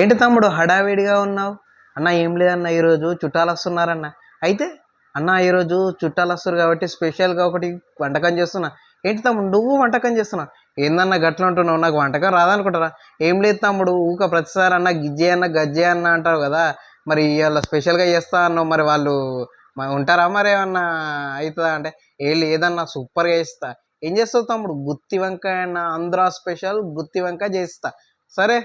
ఏంటి తమ్ముడు హడావిడిగా ఉన్నావు? అన్న ఏం లేదన్న ఈరోజు చుట్టాలు వస్తున్నారన్న అయితే అన్న ఈరోజు చుట్టాలు వస్తారు కాబట్టి స్పెషల్గా ఒకటి వంటకం చేస్తున్నా. ఏంటి తమ్ముడు నువ్వు వంటకం చేస్తున్నా ఏందన్న గట్ల ఉంటున్నావు? నాకు వంటకం రాదనుకుంటారా? ఏం లేదు తమ్ముడు ఊక ప్రతిసారి అన్న గిజ్జే అన్న గజ్జే అన్న అంటారు కదా. మరి ఇవాళ స్పెషల్గా చేస్తా అన్నావు మరి వాళ్ళు ఉంటారా మరి ఏమన్నా అవుతుందా అంటే? ఏ లేదన్నా సూపర్గా చేస్తా. ఏం చేస్తావు తమ్ముడు? గుత్తి వంకాయ అన్న ఆంధ్ర స్పెషల్ గుత్తి వంకాయ చేస్తా. సరే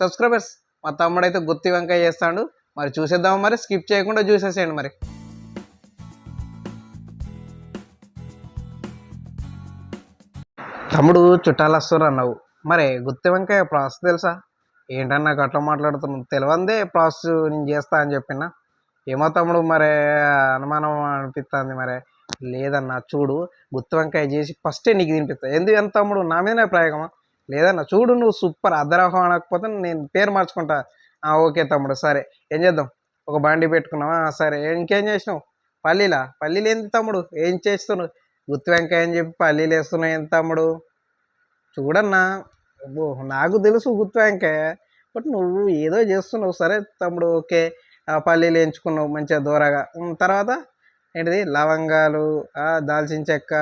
సబ్స్క్రైబర్స్ మా తమ్ముడు అయితే గుత్తి వంకాయ చేస్తాడు. మరి చూసేద్దాం మరి? స్కిప్ చేయకుండా చూసేసేయండి మరి. తమ్ముడు చుట్టాలు వస్తారు అన్నావు. మరి గుత్తి వంకాయ ప్రాసెస్ తెలుసా? ఏంటన్నా నాకు అట్లా మాట్లాడుతున్నావు? తెలియందే ప్రాసెస్ నేను చేస్తా అని చెప్పిన. ఏమో తమ్ముడు మరి అనుమానం అనిపిస్తుంది మరి. లేదన్నా చూడు గుత్తి వంకాయ చేసి ఫస్టే నీకు తినిపిస్తా. ఎందుకు ఎంత తమ్ముడు నా మీదనే ప్రయోగమా లేదన్నా చూడు నువ్వు సూపర్. అద్దరహం అనకపోతే నేను పేరు మార్చుకుంటా. ఆ, ఓకే తమ్ముడు సరే. ఏం చేద్దాం? ఒక బండి పెట్టుకున్నావా? సరే. ఇంకేం చేసినావు? పల్లీలా? పల్లీలు ఏంది తమ్ముడు? ఏం చేస్తున్నావు? గుత్తి వెంకాయ అని చెప్పి పల్లీలు వేస్తున్నావు ఏంది తమ్ముడు? చూడన్నా. అబ్బో నాకు తెలుసు గుత్తి వెంకాయ బట్ నువ్వు ఏదో చేస్తున్నావు. సరే తమ్ముడు ఓకే. ఆ పల్లీలు వేయించుకున్నావు మంచిగా దూరగా. తర్వాత ఏంటిది? లవంగాలు దాల్చిన చెక్క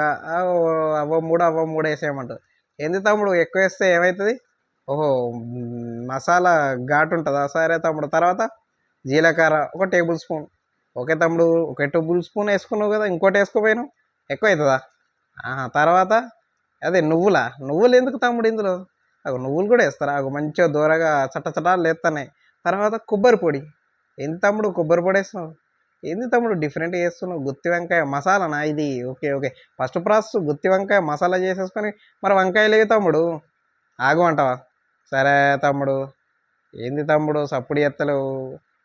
ఓ, అవ్వ మూడు అవ్వ మూడు వేసేయమంటావు. ఏంది తమ్ముడు ఎక్కువ వేస్తే ఏమవుతుంది ఓహో మసాలా ఘాటు ఉంటుందా? సరే తమ్ముడు తర్వాత జీలకర్ర ఒక టేబుల్ స్పూన్. ఓకే తమ్ముడు ఒక టేబుల్ స్పూన్ వేసుకున్నావు కదా ఇంకోటి వేసుకోపోయినావు ఎక్కువ అవుతుందా ఆహా, తర్వాత అదే నువ్వులా? నువ్వులు ఎందుకు తమ్ముడు ఇందులో? అగో నువ్వులు కూడా వేస్తారా? అగో మంచిగా దూరగా చట్ట చట్టాలు లేస్తున్నాయి తర్వాత కొబ్బరి పొడి. ఏంది తమ్ముడు కొబ్బరి పొడి వేస్తున్నావు ఏంది తమ్ముడు? డిఫరెంట్ చేస్తున్నావు. గుత్తి వంకాయ మసాలానా ఇది. Okay okay. ఫస్ట్ ప్రాసెస్ గుత్తి వంకాయ మసాలా చేసేసుకొని మరి వంకాయలు ఏవి తమ్ముడు. అంటావా? సరే తమ్ముడు. ఏంది తమ్ముడు? సప్పుడు ఎత్తలు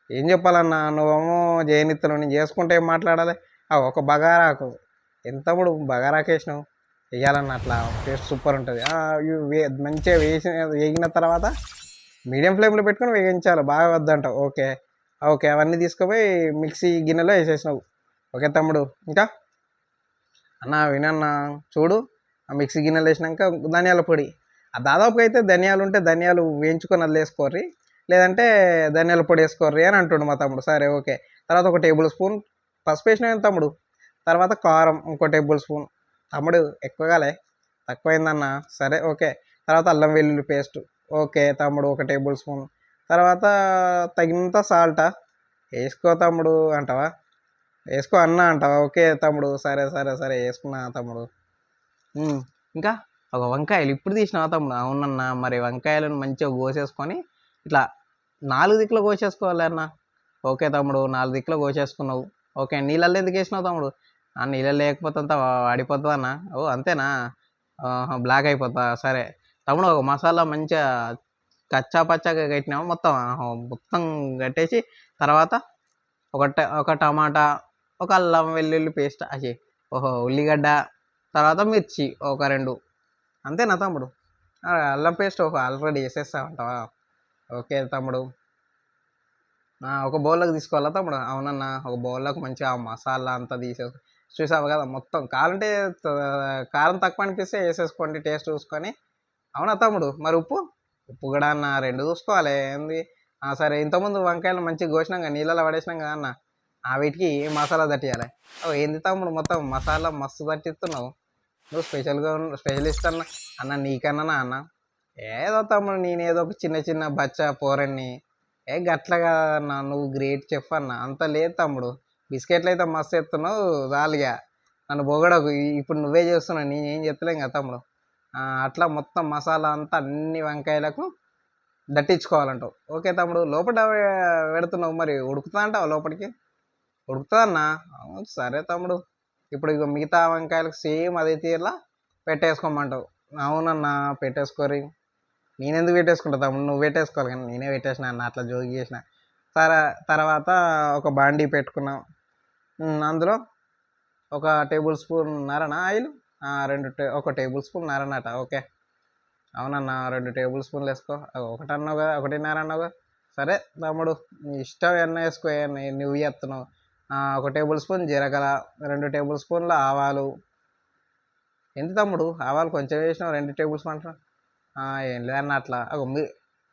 ఏం చెప్పాలన్నా? నువ్వేమో జయనిత్తలు నేను చేసుకుంటే ఏం మాట్లాడాలి? ఆ ఒక బగారాకు. ఎంత తమ్ముడు? బగారాకు వేసినావు. వేయాలన్న అట్లా. టేస్ట్ సూపర్ ఉంటుంది. మంచిగా వేసి వేగిన తర్వాత మీడియం ఫ్లేమ్లో పెట్టుకొని వేగించాలి బాగా వద్దంటావు. ఓకే. ఓకే అవన్నీ తీసుకుపోయి మిక్సీ గిన్నెలో వేసేసినావు. ఓకే తమ్ముడు ఇంకా? అన్న వినన్న చూడు ఆ మిక్సీ గిన్నెలు వేసినాక ధనియాల పొడి. ఆ దాదాపుగా అయితే ధనియాలు ఉంటే ధనియాలు వేయించుకొని అది వేసుకోర్రి లేదంటే ధనియాల పొడి వేసుకోర్రి అని అంటుండు మా తమ్ముడు. సరే ఓకే. తర్వాత ఒక టేబుల్ స్పూన్ పసుపు వేసినా తమ్ముడు తర్వాత కారం ఇంకో టేబుల్ స్పూన్. తమ్ముడు ఎక్కువగాలే తక్కువైందన్న. సరే ఓకే. తర్వాత అల్లం వెల్లుల్లి పేస్ట్. ఓకే తమ్ముడు ఒక టేబుల్ స్పూన్. తర్వాత తగినంత సాల్టా. వేసుకో తమ్ముడు అంటావా? వేసుకో అన్న అంటావా? ఓకే తమ్ముడు సరే సరే సరే వేసుకున్నా తమ్ముడు. ఇంకా ఒక వంకాయలు ఇప్పుడు తీసినావా తమ్ముడు? అవునన్నా మరి వంకాయలను మంచిగా కోసేసుకొని ఇట్లా నాలుగు దిక్కులు కోసేసుకోవాలి అన్న. ఓకే తమ్ముడు నాలుగు దిక్కులు కోసేసుకున్నావు. ఓకే నీళ్ళల్లో ఎందుకు వేసినావు తమ్ముడు? ఆ నీళ్ళు లేకపోతే అంతా వాడిపోతుంది అన్న? ఓ అంతేనా? బ్లాక్ అయిపోతా సరే. తమ్ముడు ఒక మసాలా మంచిగా కచ్చా పచ్చాగా కట్టినాము? మొత్తం మొత్తం కట్టేసి తర్వాత ఒక ఒక టమాటా ఒక అల్లం వెల్లుల్లి పేస్ట్ అచ్చి ఓహో ఉల్లిగడ్డ తర్వాత మిర్చి ఒక రెండు. అంతేనా తమ్ముడు? అల్లం పేస్ట్ ఒక ఆల్రెడీ వేసేస్తా ఉంటావా ఓకే తమ్ముడు. ఒక బౌల్లోకి తీసుకోవాలా తమ్ముడు? అవునన్నా ఒక బౌల్లోకి మంచిగా మసాలా అంతా తీసేసి చూసావు కదా మొత్తం కావాలంటే కారం తక్కువ అనిపిస్తే వేసేసుకోండి టేస్ట్ చూసుకొని. అవునా తమ్ముడు? మరి ఉప్పు? ఉప్పు కూడా అన్న రెండు చూసుకోవాలి. ఏంది? ఆ, సరే ఇంతకుముందు వంకాయలు మంచిగా కోసినాం కానీ నీళ్ళలో పడేసినాం కదా అన్న. ఆ వీటికి మసాలా తట్టియాలి. ఓ ఏంది తమ్ముడు మొత్తం మసాలా మస్తు తట్టిస్తున్నావు? నువ్వు స్పెషల్గా స్పెషలిస్ట్ అన్న. అన్న నీకన్నా అన్న. ఏదో తమ్ముడు నేను ఏదో ఒక చిన్న చిన్న బచ్చ పోరన్ని. ఏ గట్లగా అన్న. నువ్వు గ్రేట్ చెఫ్ అన్న. అంత లేదు తమ్ముడు. బిస్కెట్లు అయితే మస్తు ఎత్తున్నావు రాలిగా. నన్ను పొగడకు. ఇప్పుడు నువ్వే చేస్తున్నావు నేనేం చెప్తలేం కదా తమ్ముడు. అట్లా మొత్తం మసాలా అంతా అన్ని వంకాయలకు దట్టించుకోవాలంటావు. ఓకే తమ్ముడు లోపల పెడుతున్నావు మరి ఉడుకుతా అంటావు లోపలికి ఉడుకుతా అన్న? సరే తమ్ముడు. ఇప్పుడు ఇక మిగతా వంకాయలకు సేమ్ అదే తీరలా పెట్టేసుకోమంటావు. అవునన్నా పెట్టేసుకోరి నేనెందుకు పెట్టేసుకుంటా తమ్ముడు? నువ్వు పెట్టేసుకోవాలి కానీ నేనే పెట్టేసిన అన్న అట్లా జోగి చేసిన. తర్వాత ఒక బాండీ పెట్టుకున్నాం. అందులో ఒక టేబుల్ స్పూన్ నరన ఆయిల్? రెండు టే ఒక టేబుల్ స్పూన్ నారన్నట ఓకే. అవునన్నా రెండు టేబుల్ స్పూన్లు వేసుకో. ఒకటి అన్నావు కదా ఒకటిన్నర అన్నావు కదా సరే తమ్ముడు నీ ఇష్టం ఎన్న వేసుకో ఏ నువ్వు ఎత్తను ఒక టేబుల్ స్పూన్ జీలకర్ర రెండు టేబుల్ స్పూన్ల ఆవాలు. ఎంత తమ్ముడు ఆవాలు కొంచెం వేసినావు రెండు టేబుల్ స్పూన్ ఏం లేదన్న అట్లా. అగో మీ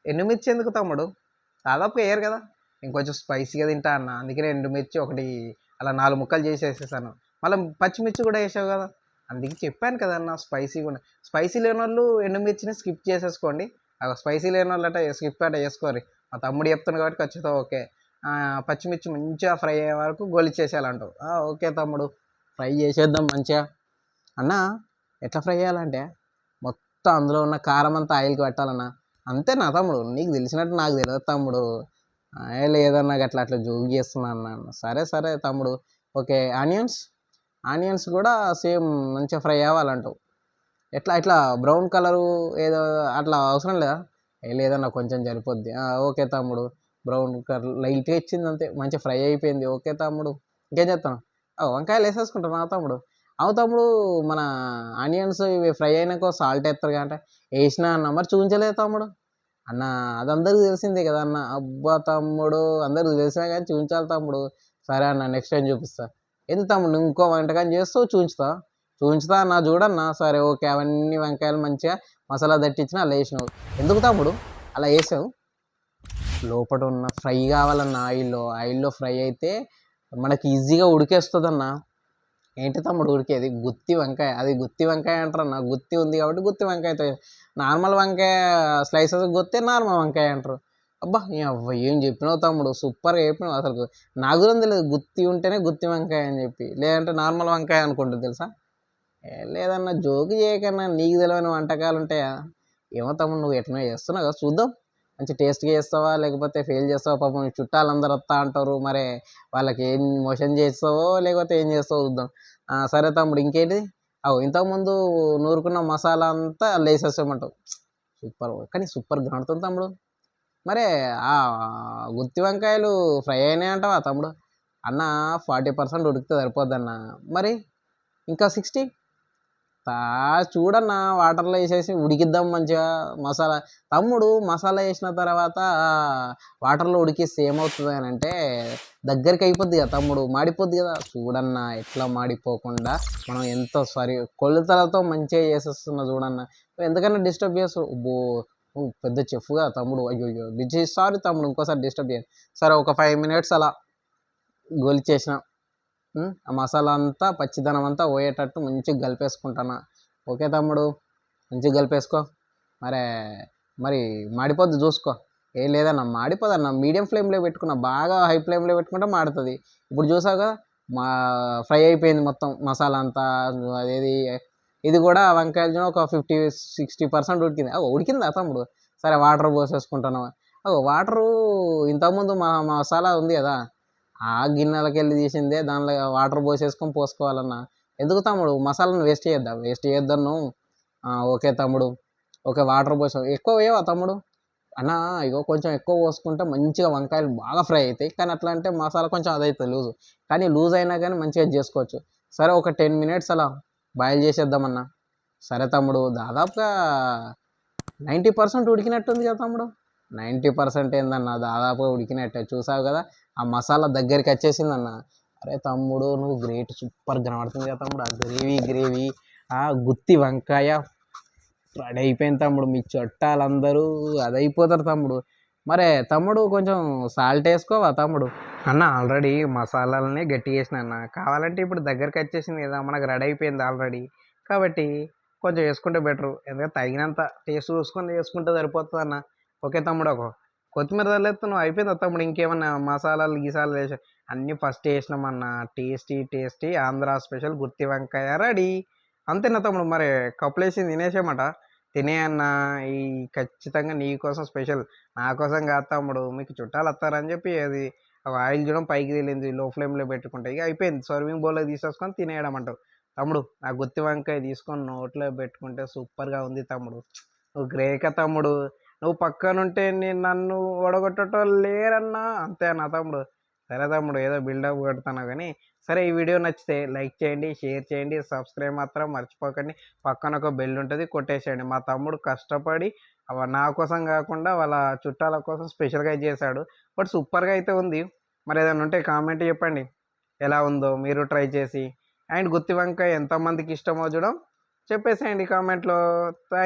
ఎండుమిర్చి ఎందుకు తమ్ముడు? దాదాపుగా వేయరు కదా. ఇంకొంచెం స్పైసీగా తింటా అన్న అందుకనే ఎండుమిర్చి ఒకటి అలా నాలుగు ముక్కలు చేసి వేసేసాను మళ్ళీ పచ్చిమిర్చి కూడా వేసావు కదా. అందుకే చెప్పాను కదా అన్న స్పైసీ కూడా. స్పైసీ లేని వాళ్ళు ఎండుమిర్చిని స్కిప్ చేసేసుకోండి. స్పైసీ లేని వాళ్ళు అట్లా స్కిప్ అట్లా చేసుకోరు. మా తమ్ముడు చెప్తున్నాడు కాబట్టి ఖచ్చితంగా ఓకే. పచ్చిమిర్చి మంచిగా ఫ్రై అయ్యే వరకు గోలిచ్చేసేయాలంటావు ఆ, ఓకే తమ్ముడు. ఫ్రై చేసేద్దాం మంచిగా. అన్న ఎట్లా ఫ్రై చేయాలంటే మొత్తం అందులో ఉన్న కారం అంతా ఆయిల్కి పెట్టాలన్న. అంతే నా తమ్ముడు? నీకు తెలిసినట్టు నాకు తెలియదు తమ్ముడు. ఏ లేదన్నా అట్లా అట్లా జోగు చేస్తున్నా అన్న. సరే సరే తమ్ముడు. Okay onions? ఆనియన్స్ కూడా సేమ్ మంచిగా ఫ్రై అవ్వాలంటావు. ఎట్లా ఇట్లా బ్రౌన్ కలరు ఏదో అట్లా అవసరం లేదా? లేదన్నా కొంచెం సరిపోద్ది. ఓకే తమ్ముడు. బ్రౌన్ కలర్ లైట్గా ఇచ్చింది అంతే. మంచిగా ఫ్రై అయిపోయింది. ఓకే తమ్ముడు. ఇంకేం చేస్తాను వంకాయలు వేసేసుకుంటాను ఆ తమ్ముడు? అవు తమ్ముడు మన ఆనియన్స్ ఇవి ఫ్రై అయినాక సాల్ట్ వేస్తారు అంటే వేసినా అన్న మరి చూపించలేదు తమ్ముడు. అన్న అది అందరికీ తెలిసిందే కదా అన్న. అబ్బా తమ్ముడు అందరికి తెలిసినా కానీ చూపించాలి తమ్ముడు. సరే అన్న నెక్స్ట్ టైం చూపిస్తా. ఎందుకు తమ్ముడు ఇంకో వంటకం చేస్తావు చూపించుతా చూపించుతా అన్న చూడన్నా సరే ఓకే అవన్నీ వంకాయలు మంచిగా మసాలా దట్టించిన అలా వేసినావు. ఎందుకు తమ్ముడు? అలా వేసావు? లోపల ఉన్న ఫ్రై కావాలన్న ఆయిల్లో ఆయిల్లో ఫ్రై అయితే మనకి ఈజీగా ఉడికేస్తుంది అన్న ఏంటి తమ్ముడు ఉడికేది? గుత్తి వంకాయ. అది గుత్తి వంకాయ అంటారన్న. గుత్తి ఉంది కాబట్టి గుత్తి వంకాయతో నార్మల్ వంకాయ స్లైసెస్ గుత్తే నార్మల్ వంకాయ అంటారు. అబ్బా అవ్వ ఏం చెప్పినావు తమ్ముడు సూపర్గా చెప్పినావు అసలు నాకు కూడా తెలియదు గుత్తి ఉంటేనే గుత్తి వంకాయ అని చెప్పి. లేదంటే నార్మల్ వంకాయ అనుకుంటుంది తెలుసా? లేదన్నా జోకు చేయకన్నా నీకు తెలియని వంటకాలు ఉంటాయా? ఏమో తమ్ముడు నువ్వు ఎట్లా చేస్తున్నావు కదా చూద్దాం. మంచి టేస్ట్గా చేస్తావా? లేకపోతే ఫెయిల్ చేస్తావా? పాపం చుట్టాలు అందరు వస్తా అంటారు. మరి వాళ్ళకి ఏం మోషన్ చేస్తావో లేకపోతే ఏం చేస్తావో చూద్దాం. సరే తమ్ముడు ఇంకేంటి అవు ఇంతకుముందు నూరుకున్న మసాలా అంతా అల్ల వేసేసామంటావు సూపర్ కానీ సూపర్ కనడుతుంది తమ్ముడు. మరి ఆ గుత్తి వంకాయలు ఫ్రై అయినాయి అంటావా తమ్ముడు? అన్న ఫార్టీ పర్సెంట్ ఉడికితే సరిపోద్దన్న. మరి ఇంకా సిక్స్టీ? తా చూడన్న వాటర్లో వేసేసి ఉడికిద్దాం మంచిగా మసాలా. తమ్ముడు మసాలా వేసిన తర్వాత వాటర్లో ఉడికిస్తే ఏమవుతుంది అని అంటే దగ్గరికి అయిపోద్ది కదా తమ్ముడు మాడిపోద్ది కదా. చూడన్న ఎట్లా మాడిపోకుండా మనం ఎంత సారీ కొలతలతో మంచిగా చేసేస్తున్నా చూడన్న. ఎందుకన్నా డిస్టర్బ్ చేస్తావు? ఓ పెద్ద చెఫ్గా తమ్ముడు. అయ్యో అయ్యో బిజీ సారీ తమ్ముడు ఇంకోసారి డిస్టర్బ్ చేయండి. సరే ఒక ఫైవ్ మినిట్స్ అలా గొలిచేసిన ఆ మసాలా అంతా పచ్చిదనం అంతా పోయేటట్టు మంచిగా కలిపేసుకుంటానా. ఓకే తమ్ముడు. మంచిగా కలిపేసుకో. మరే మరి మాడిపోద్ది చూసుకో. ఏం లేదన్న మాడిపోదన్న. మీడియం ఫ్లేమ్లో పెట్టుకున్న. బాగా హై ఫ్లేమ్లో పెట్టుకుంటే మాడుతుంది. ఇప్పుడు చూసావు కదా మా ఫ్రై అయిపోయింది మొత్తం మసాలా అంతా. అదేది ఇది కూడా వంకాయలు చూడు ఒక ఫిఫ్టీ సిక్స్టీ పర్సెంట్ ఉడికింది. అగో ఉడికిందా తమ్ముడు? సరే వాటర్ పోసేసుకుంటాను. అగో వాటరు ఇంతకుముందు మా మసాలా ఉంది కదా ఆ గిన్నెలకి వెళ్ళి తీసిందే దానిలో వాటర్ పోసేసుకొని పోసుకోవాలన్నా. ఎందుకు తమ్ముడు? మసాలాను వేస్ట్ చేద్దాం వేస్ట్ చేద్దాను ఓకే తమ్ముడు. ఓకే వాటర్ పోసాం ఎక్కువ వేయవా తమ్ముడు? అన్న ఇగో కొంచెం ఎక్కువ పోసుకుంటే మంచిగా వంకాయలు బాగా ఫ్రై అవుతాయి. కానీ అట్లా అంటే మసాలా కొంచెం అదవుతుంది లూజ్. కానీ లూజ్ అయినా కానీ మంచిగా చేసుకోవచ్చు. సరే ఒక టెన్ మినిట్స్ అలా బాయిల్ చేసేద్దామన్నా. సరే తమ్ముడు దాదాపుగా నైంటీ పర్సెంట్ ఉడికినట్టుంది కదా తమ్ముడు. నైంటీ పర్సెంట్ ఏందన్నా దాదాపుగా ఉడికినట్టే. చూసావు కదా ఆ మసాలా దగ్గరికి వచ్చేసిందన్న. అరే తమ్ముడు నువ్వు గ్రేట్ సూపర్ కనబడుతుంది కదా తమ్ముడు. ఆ గ్రేవీ గ్రేవీ ఆ గుత్తి వంకాయ రెడీ అయిపోయింది తమ్ముడు. మీ చుట్టాలందరూ అది అయిపోతారు తమ్ముడు. మరే తమ్ముడు కొంచెం సాల్ట్ వేసుకోవా తమ్ముడు? అన్న ఆల్రెడీ మసాలాలని గట్టి చేసిన అన్న. కావాలంటే ఇప్పుడు దగ్గరికి వచ్చేసింది కదా మనకు రెడీ అయిపోయింది ఆల్రెడీ. కాబట్టి కొంచెం వేసుకుంటే బెటరు. ఎందుకంటే తగినంత టేస్ట్ చూసుకొని వేసుకుంటే సరిపోతుంది అన్న. ఓకే తమ్ముడు ఒక కొత్తిమీర చల్లేస్తే నువ్వు తమ్ముడు? ఇంకేమన్నా మసాలాలు గీసాలు వేసా? అన్నీ ఫస్ట్ వేసినామన్న టేస్టీ టేస్టీ ఆంధ్ర స్పెషల్ గుత్తి వంకాయ రెడీ. అంతేనా తమ్ముడు మరి కప్పులేసి తినేసేయమాట. తినేయన్న ఈ ఖచ్చితంగా నీ కోసం స్పెషల్. నా కోసం కాదు తమ్ముడు మీకు చుట్టాలు వస్తారని చెప్పి అది అవి ఆయిల్ చూడడం పైకి తేలింది లో ఫ్లేమ్లో పెట్టుకుంటే. ఇక అయిపోయింది. సర్వింగ్ బౌల్లో తీసేసుకొని తినేయడం అంటారు. తమ్ముడు ఆ గుత్తి వంకాయ తీసుకొని నోట్లో పెట్టుకుంటే సూపర్గా ఉంది తమ్ముడు. నువ్వు గ్రేక తమ్ముడు. నువ్వు పక్కనుంటే నేను నన్ను ఓడగొట్టడం లేరన్నా. అంతే నా తమ్ముడు? సరే తమ్ముడు ఏదో బిల్డప్ కొడుతున్నా కానీ. సరే ఈ వీడియో నచ్చితే లైక్ చేయండి షేర్ చేయండి సబ్స్క్రైబ్ మాత్రం మర్చిపోకండి. పక్కన ఒక బెల్ ఉంటుంది కొట్టేసేయండి. మా తమ్ముడు కష్టపడి నా కోసం కాకుండా వాళ్ళ చుట్టాల కోసం స్పెషల్గా చేశాడు. బట్ సూపర్గా అయితే ఉంది. మరి ఏదైనా ఉంటే కామెంట్ చెప్పండి. ఎలా ఉందో మీరు ట్రై చేసి. అండ్ గుత్తి వంకాయ ఎంతమందికి ఇష్టమో చూడడం చెప్పేసేయండి కామెంట్లో. థ్యాంక్